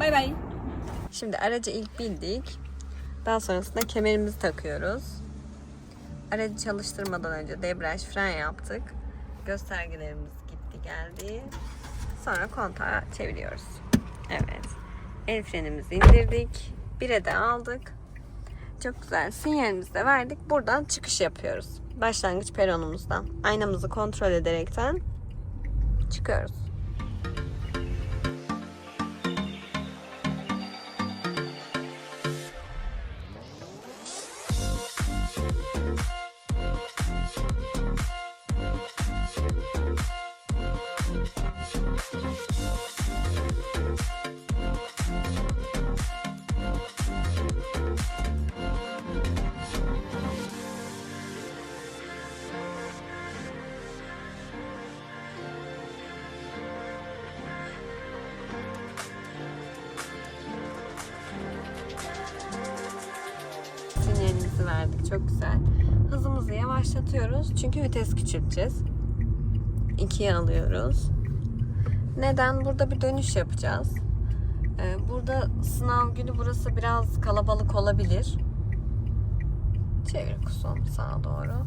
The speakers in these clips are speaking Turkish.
Bay bay. Şimdi aracı ilk bindik. Daha sonrasında kemerimizi takıyoruz. Aracı çalıştırmadan önce debriyaj fren yaptık. Göstergelerimiz gitti geldi. Sonra kontağı çeviriyoruz. Evet. El frenimizi indirdik. Bire de aldık. Çok güzel. Sinyalimizi de verdik. Buradan çıkış yapıyoruz. Başlangıç peronumuzdan. Aynamızı kontrol ederekten çıkıyoruz. Çok güzel. Hızımızı yavaşlatıyoruz. Çünkü vites küçülteceğiz. İkiye alıyoruz. Neden? Burada bir dönüş yapacağız. Ee, Burada sınav günü burası biraz kalabalık olabilir. Çevir kusum sağa doğru.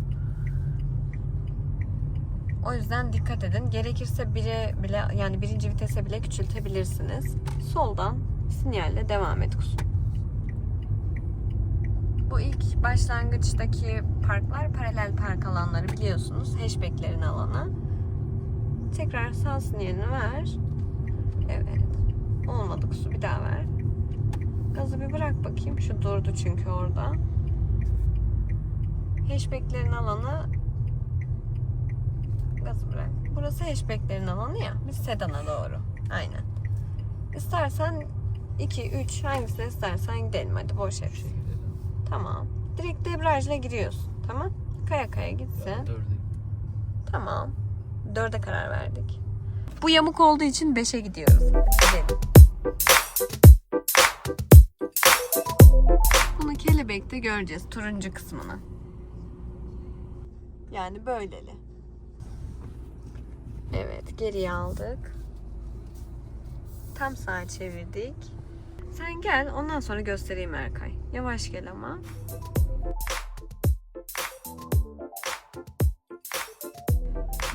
O yüzden dikkat edin. Gerekirse bire bile yani birinci vitese bile küçültebilirsiniz. Soldan sinyalle devam et kusum. Bu ilk başlangıçtaki parklar paralel park alanları biliyorsunuz. Hatchback'lerin alanı. Tekrar sağ sinyalini ver. Evet. Olmadı kusu bir daha ver. Gazı bir bırak bakayım. Şu durdu çünkü orada. Hatchback'lerin alanı Gazı bırak. Burası hatchback'lerin alanı ya. Biz sedana doğru. Aynen. İstersen 2, 3 hangisine istersen gidelim. Hadi boş ver. Tamam. Direkt debriyajla giriyorsun. Tamam. Kaya kaya gitsin. Tamam. Dörde karar verdik. Bu yamuk olduğu için beşe gidiyoruz. Gidelim. Bunu kelebekte göreceğiz. Turuncu kısmını. Yani böyleli. Evet. Geriye aldık. Tam sağa çevirdik. Sen gel ondan sonra göstereyim Erkay. Yavaş gel ama.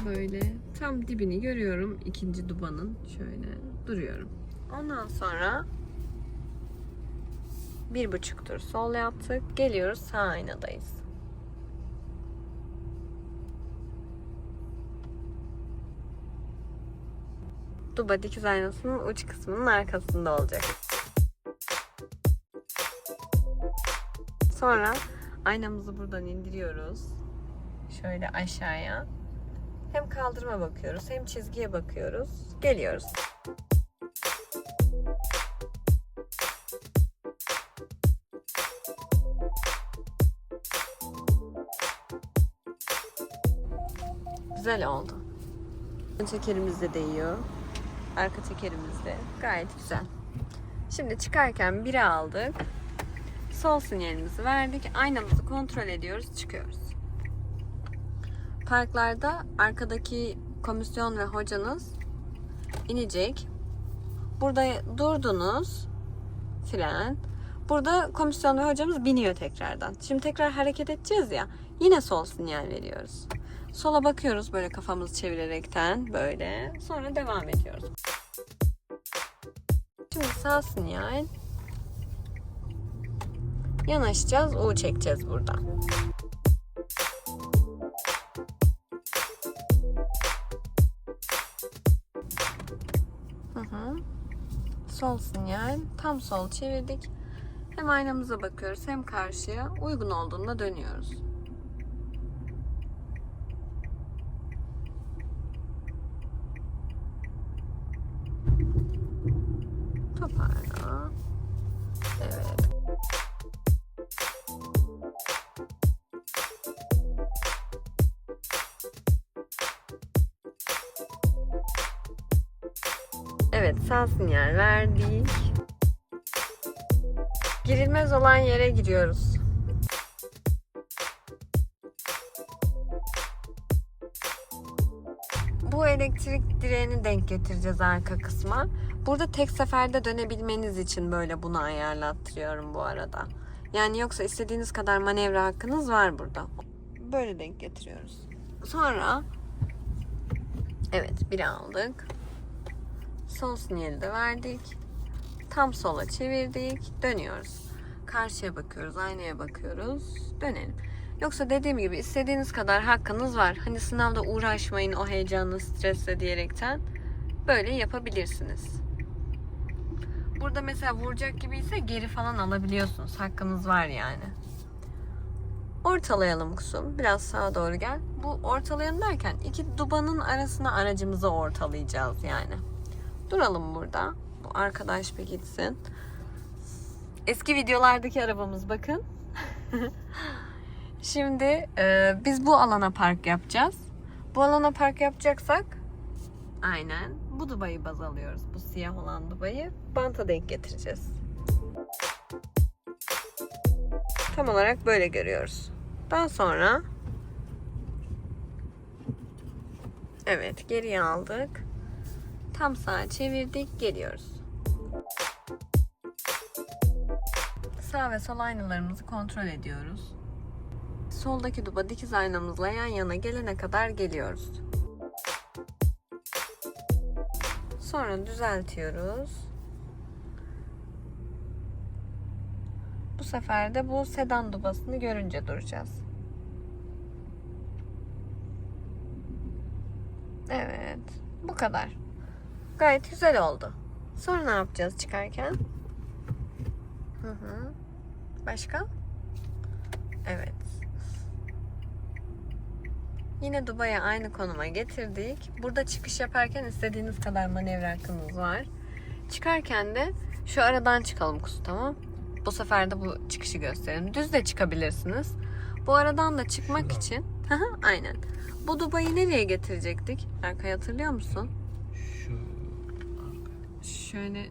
Böyle tam dibini görüyorum ikinci dubanın. Şöyle duruyorum. Ondan sonra bir buçuk tur sol yaptık. Geliyoruz sağ aynadayız. Duba dikiz aynasının uç kısmının arkasında olacak. Sonra aynamızı buradan indiriyoruz. Şöyle aşağıya. Hem kaldırıma bakıyoruz hem çizgiye bakıyoruz. Geliyoruz. Güzel oldu. Ön tekerimiz de değiyor. Arka tekerimiz de gayet güzel. Şimdi çıkarken biri aldık. Sol sinyalimizi verdik. Aynamızı kontrol ediyoruz. Çıkıyoruz. Parklarda arkadaki komisyon ve hocanız inecek. Burada durdunuz. Fren. Burada komisyon ve hocamız biniyor tekrardan. Şimdi tekrar hareket edeceğiz ya. Yine sol sinyal veriyoruz. Sola bakıyoruz böyle kafamızı çevirerekten böyle. Sonra devam ediyoruz. Şimdi sağ sinyal. Yanaşacağız. U çekeceğiz buradan. Hı hı. Sol sinyal. Tam sol çevirdik. Hem aynamıza bakıyoruz hem karşıya. Uygun olduğunda dönüyoruz. Garaj olan yere giriyoruz. Bu elektrik direğini denk getireceğiz arka kısma. Burada tek seferde dönebilmeniz için böyle bunu ayarlattırıyorum bu arada. Yani yoksa istediğiniz kadar manevra hakkınız var burada. Böyle denk getiriyoruz. Sonra evet bir aldık. Sol sinyali de verdik. Tam sola çevirdik. Dönüyoruz. Karşıya bakıyoruz, aynaya bakıyoruz. Dönelim. Yoksa dediğim gibi istediğiniz kadar hakkınız var. Hani sınavda uğraşmayın o heyecanlı, stresle diyerekten böyle yapabilirsiniz. Burada mesela vuracak gibi ise geri falan alabiliyorsunuz. Hakkınız var yani. Ortalayalım kusum. Biraz sağa doğru gel. Bu ortalayalım derken iki dubanın arasına aracımızı ortalayacağız yani. Duralım burada. Bu arkadaş bir gitsin. Eski videolardaki arabamız bakın. Şimdi e, biz bu alana park yapacağız. Bu alana park yapacaksak aynen bu dubayı baz alıyoruz. Bu siyah olan dubayı banta denk getireceğiz. Tam olarak böyle görüyoruz. Daha sonra Evet geriye aldık. Tam sağa çevirdik geliyoruz. Sağ ve sol aynalarımızı kontrol ediyoruz. Soldaki duba dikiz aynamızla yan yana gelene kadar geliyoruz. Sonra düzeltiyoruz. Bu sefer de bu sedan dubasını görünce duracağız. Evet. Bu kadar. Gayet güzel oldu. Sonra ne yapacağız çıkarken? Hı hı. Başka? Evet. Yine Dubai'ye aynı konuma getirdik. Burada çıkış yaparken istediğiniz kadar manevra hakkınız var. Çıkarken de şu aradan çıkalım kuzu tamam. Bu sefer de bu çıkışı gösterelim. Düz de çıkabilirsiniz. Bu aradan da çıkmak Şuradan. için aynen. Bu Dubai'yi nereye getirecektik? Erkay hatırlıyor musun? Şu Şöyle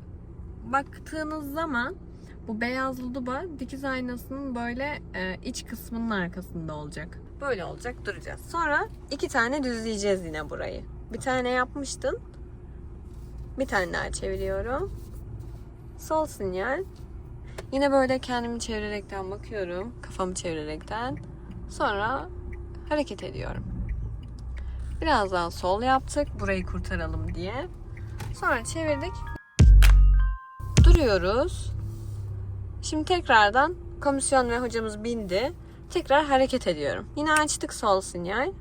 baktığınız zaman bu beyazlı duba dikiz aynasının böyle e, iç kısmının arkasında olacak. Böyle olacak duracağız. Sonra iki tane düzleyeceğiz yine burayı. Bir tane yapmıştın. Bir tane daha çeviriyorum. Sol sinyal. Yine böyle kendimi çevirerekten bakıyorum. Kafamı çevirerekten. Sonra hareket ediyorum. Biraz daha sol yaptık. Burayı kurtaralım diye. Sonra çevirdik. Duruyoruz. Şimdi tekrardan komisyon ve hocamız bindi. Tekrar hareket ediyorum. Yine açtık sol sinyal.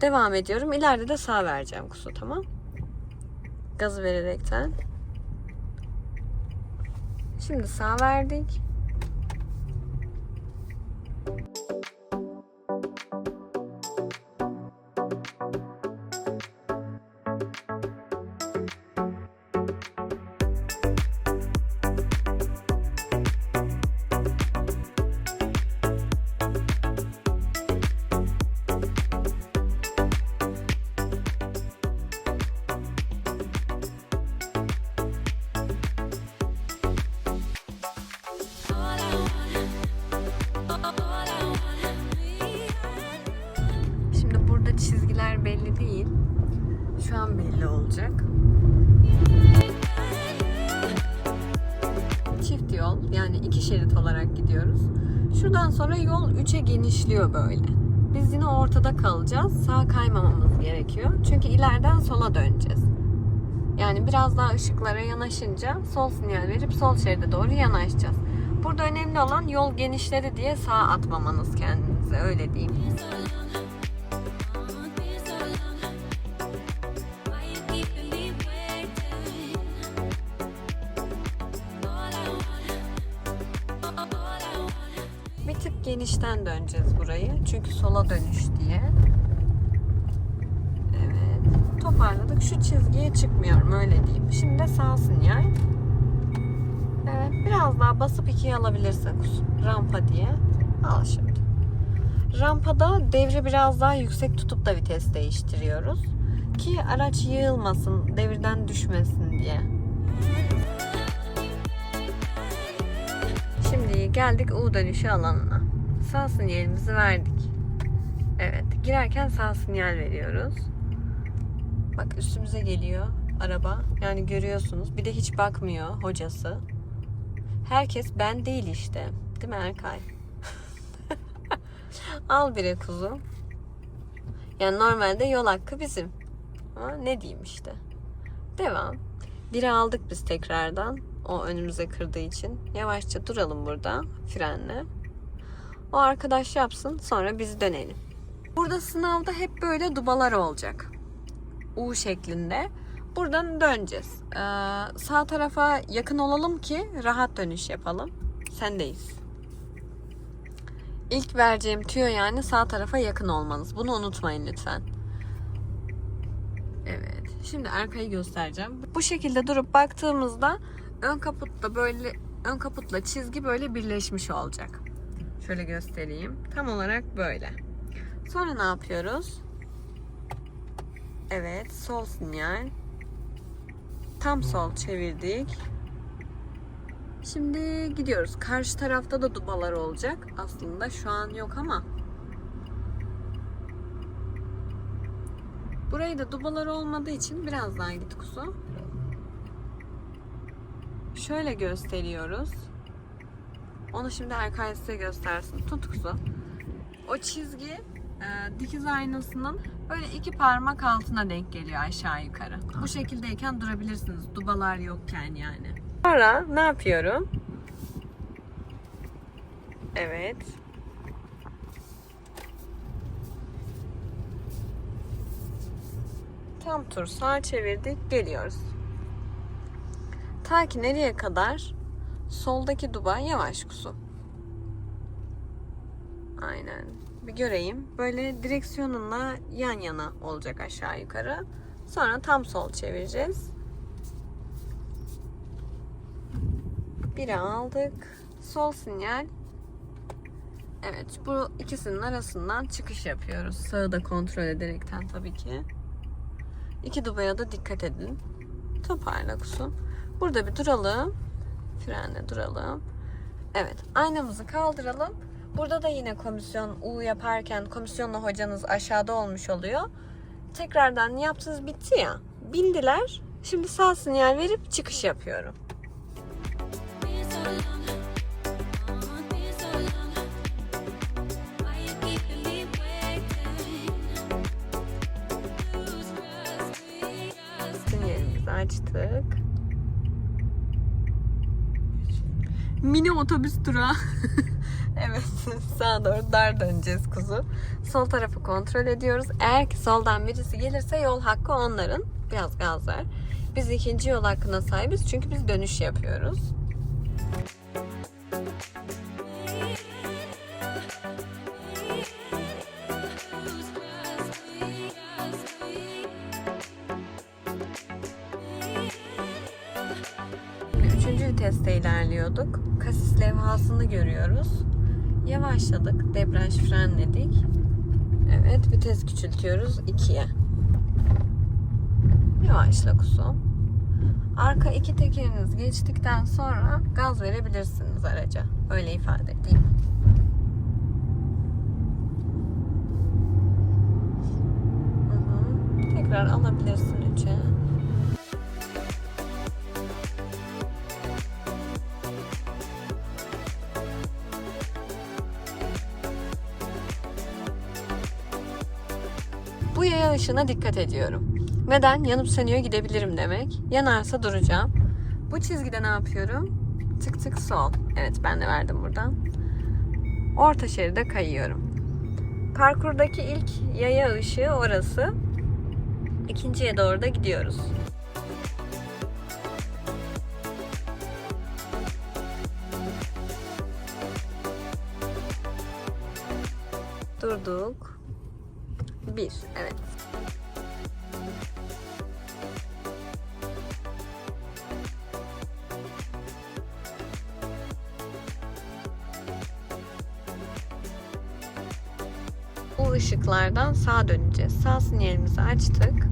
Devam ediyorum. İleride de sağ vereceğim kusu tamam. Gazı vererekten. Şimdi sağ verdik. Sonra yol 3'e genişliyor böyle. Biz yine ortada kalacağız. Sağa kaymamamız gerekiyor. Çünkü ileriden sola döneceğiz. Yani biraz daha ışıklara yanaşınca sol sinyal verip sol şeride doğru yanaşacağız. Burada önemli olan yol genişledi diye sağa atmamanız kendinize öyle diyeyim. Genişten döneceğiz burayı. Çünkü sola dönüş diye. Evet. Toparladık. Şu çizgiye çıkmıyorum öyle diyeyim. Şimdi de sağ sinyal. Evet. Biraz daha basıp ikiye alabilirsin. Rampa diye. Al şimdi. Rampada devri biraz daha yüksek tutup da vites değiştiriyoruz. Ki araç yığılmasın, devirden düşmesin diye. Şimdi geldik U dönüşü alanına. Sağ sinyalimizi verdik. Evet, girerken sağ sinyal veriyoruz. Bak üstümüze geliyor araba. Yani görüyorsunuz. Bir de hiç bakmıyor hocası. Herkes ben değil işte. Değil mi Erkay? Al bire kuzu. Yani normalde yol hakkı bizim. Ama ne diyeyim işte. Devam. Biri aldık biz tekrardan. O önümüze kırdığı için. Yavaşça duralım burada frenle. O arkadaş yapsın sonra biz dönelim. Burada sınavda hep böyle dubalar olacak. U şeklinde. Buradan döneceğiz. Ee, sağ tarafa yakın olalım ki rahat dönüş yapalım. Sendeyiz. İlk vereceğim tüyo yani sağ tarafa yakın olmanız. Bunu unutmayın lütfen. Evet. Şimdi arkayı göstereceğim. Bu şekilde durup baktığımızda ön kaputta böyle ön kaputla çizgi böyle birleşmiş olacak. Şöyle göstereyim. Tam olarak böyle. Sonra ne yapıyoruz? Evet, sol sinyal. Tam sol çevirdik. Şimdi gidiyoruz. Karşı tarafta da dubalar olacak. Aslında şu an yok ama. Burayı da dubalar olmadığı için biraz daha git kuzu. Şöyle gösteriyoruz. Onu şimdi Erkay size göstersin. Tut kuzu. O çizgi e, dikiz aynasının böyle iki parmak altına denk geliyor aşağı yukarı. Bu şekildeyken durabilirsiniz. Dubalar yokken yani. Sonra ne yapıyorum? Evet. Tam tur sağa çevirdik. Geliyoruz. Ta ki nereye kadar? Soldaki duba yavaş kusu. Aynen. Bir göreyim. Böyle direksiyonunla yan yana olacak aşağı yukarı. Sonra tam sol çevireceğiz. Biri aldık. Sol sinyal. Evet bu ikisinin arasından çıkış yapıyoruz. Sağı da kontrol ederekten tabii ki. İki dubaya da dikkat edin. Toparla kusun. Burada bir duralım. Frenle duralım. Evet aynamızı kaldıralım. Burada da yine komisyon U yaparken komisyonla hocanız aşağıda olmuş oluyor. Tekrardan yaptınız bitti ya. Bindiler. Şimdi sağ sinyal verip çıkış yapıyorum. Mini otobüs durağı. evet sağa doğru dar döneceğiz kuzu. Sol tarafı kontrol ediyoruz. Eğer ki soldan birisi gelirse yol hakkı onların. Biraz gaz ver. Biz ikinci yol hakkına sahibiz çünkü biz dönüş yapıyoruz. Kasis levhasını görüyoruz. Yavaşladık. Debriyaj frenledik. Evet vites küçültüyoruz 2'ye. Yavaşla kusum. Arka iki tekeriniz geçtikten sonra gaz verebilirsiniz araca. Öyle ifade edeyim. Hı hı. Tekrar alabilirsin 3'e. Yaya ışığına dikkat ediyorum. Neden? Yanıp sönüyor gidebilirim demek. Yanarsa duracağım. Bu çizgide ne yapıyorum? Tık tık sol. Evet ben de verdim buradan. Orta şeride kayıyorum. Parkurdaki ilk yaya ışığı orası. İkinciye doğru da gidiyoruz. Durduk. Bir, evet. Işıklardan sağa döneceğiz. Sağ sinyalimizi açtık.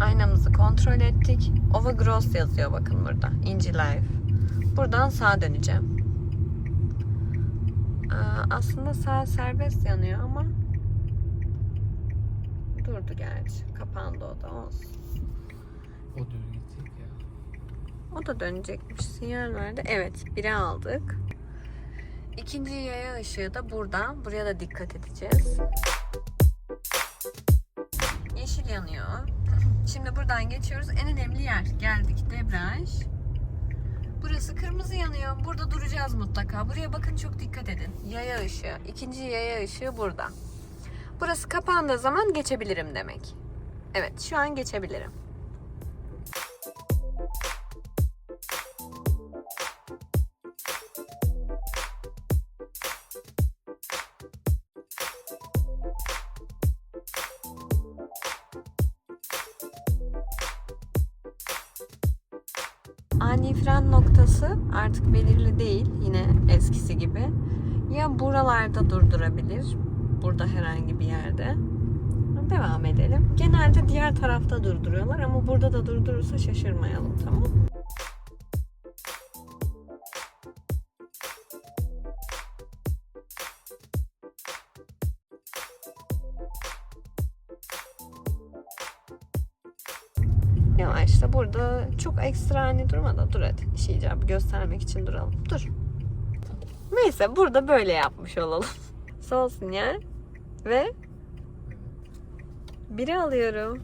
Aynamızı kontrol ettik. Overgross yazıyor bakın burada. Inci Life. Buradan sağa döneceğim. Aa, aslında sağ serbest yanıyor ama Durdu gerçi. Kapandı o da olsun. O düz gidecek ya. O da dönecekmiş. Sinyal verdi. Evet, biri aldık. İkinci yaya ışığı da burada. Buraya da dikkat edeceğiz. Yeşil yanıyor. Şimdi buradan geçiyoruz. En önemli yer. Geldik. Debriyaj. Burası kırmızı yanıyor. Burada duracağız mutlaka. Buraya bakın çok dikkat edin. Yaya ışığı. İkinci yaya ışığı burada. Burası kapandığı zaman geçebilirim demek. Evet, şu an geçebilirim. Ani fren noktası artık belirli değil yine eskisi gibi. Ya buralarda durdurabilir, burada herhangi bir yerde. Devam edelim. Genelde diğer tarafta durduruyorlar ama burada da durdurursa şaşırmayalım tamam Yavaşla burada çok ekstra hani durma da dur hadi iş icabı göstermek için duralım. Dur. Neyse burada böyle yapmış olalım. Sol sinyal ve biri alıyorum.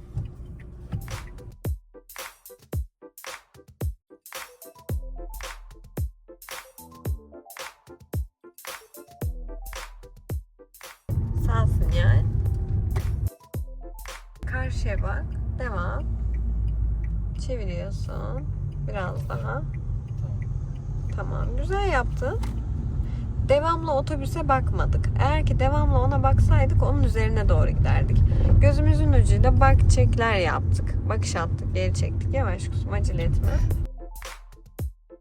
Devamlı otobüse bakmadık. Eğer ki devamlı ona baksaydık onun üzerine doğru giderdik. Gözümüzün ucuyla bak çekler yaptık. Bakış attık, geri çektik. Yavaş kuzum acele etme.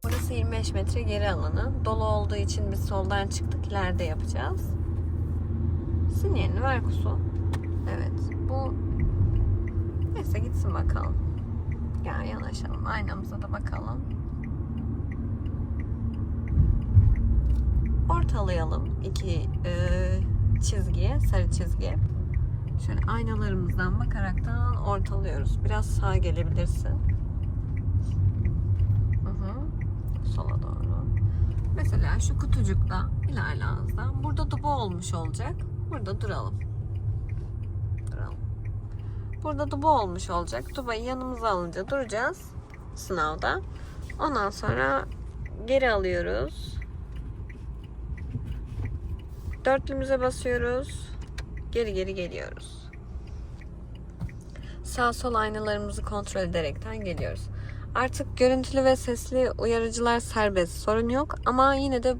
Burası 25 metre geri alanı. Dolu olduğu için biz soldan çıktık. İleride yapacağız. Sinyalini ver kuzu. Evet. Bu neyse gitsin bakalım. Gel yanaşalım. Aynamıza da bakalım. Ortalayalım iki e, çizgiye, sarı çizgiye. Şöyle aynalarımızdan bakaraktan ortalıyoruz. Biraz sağa gelebilirsin. Hı hı. Sola doğru. Mesela şu kutucukta ilerle. Burada duba olmuş olacak. Burada duralım. Duralım. Burada duba olmuş olacak. Dubayı yanımıza alınca duracağız sınavda. Ondan sonra geri alıyoruz. Dörtlümüze basıyoruz. Geri geri geliyoruz. Sağ sol aynalarımızı kontrol ederekten geliyoruz. Artık görüntülü ve sesli uyarıcılar serbest. Sorun yok ama yine de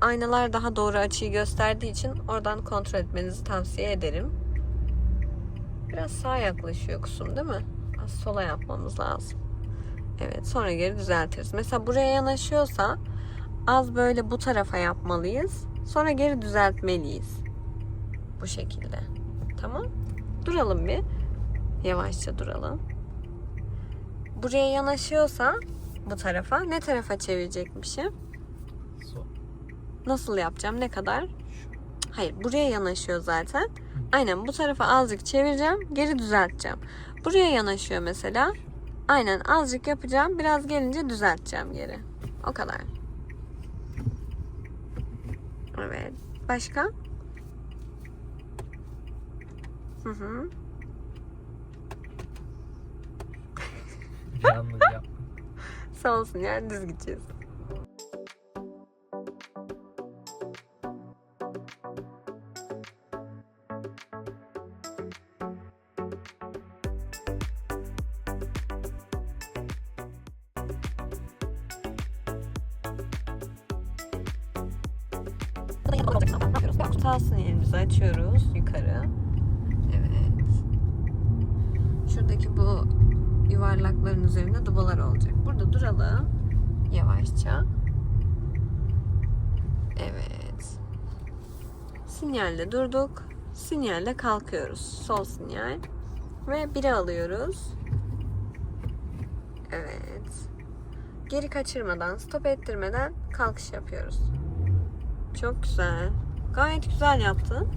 aynalar daha doğru açıyı gösterdiği için oradan kontrol etmenizi tavsiye ederim. Biraz sağa yaklaşıyor kusum değil mi? Az sola yapmamız lazım. Evet sonra geri düzeltiriz. Mesela buraya yanaşıyorsa az böyle bu tarafa yapmalıyız. Sonra geri düzeltmeliyiz. Bu şekilde. Tamam. Duralım bir. Yavaşça duralım. Buraya yanaşıyorsa bu tarafa ne tarafa çevirecekmişim? Sol. Nasıl yapacağım? Ne kadar? Hayır, buraya yanaşıyor zaten. Aynen bu tarafa azıcık çevireceğim, geri düzelteceğim. Buraya yanaşıyor mesela. Aynen azıcık yapacağım, biraz gelince düzelteceğim geri. O kadar. Evet. Başka? Hı hı. Yanlış yap. Sağ olsun yani düz gideceğiz. Olacak. Burada duralım. Yavaşça. Evet. Sinyalde durduk. Sinyalde kalkıyoruz. Sol sinyal. Ve biri alıyoruz. Evet. Geri kaçırmadan, stop ettirmeden kalkış yapıyoruz. Çok güzel. Gayet güzel yaptın.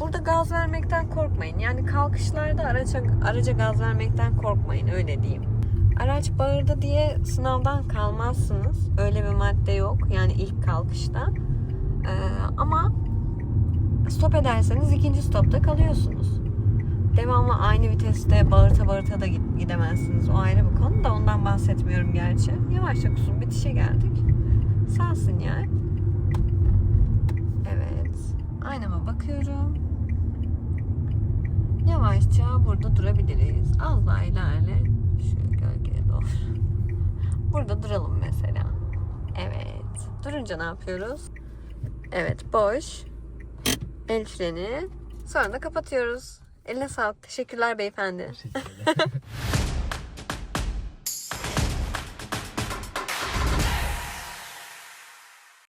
Burada gaz vermekten korkmayın. Yani kalkışlarda araca, araca gaz vermekten korkmayın öyle diyeyim. Araç bağırdı diye sınavdan kalmazsınız. Öyle bir madde yok. Yani ilk kalkışta. Ee, ama stop ederseniz ikinci stopta kalıyorsunuz. Devamlı aynı viteste bağırta bağırta da gidemezsiniz. O ayrı bir konu da ondan bahsetmiyorum gerçi. Yavaşça kusun bitişe geldik. Sağ sinyal. Evet. Aynama bakıyorum. Yavaşça burada durabiliriz. Az daha ilerle. Burada duralım mesela. Evet. Durunca ne yapıyoruz? Evet boş. El freni. Sonra da kapatıyoruz. Eline sağlık. Teşekkürler beyefendi. Teşekkürler.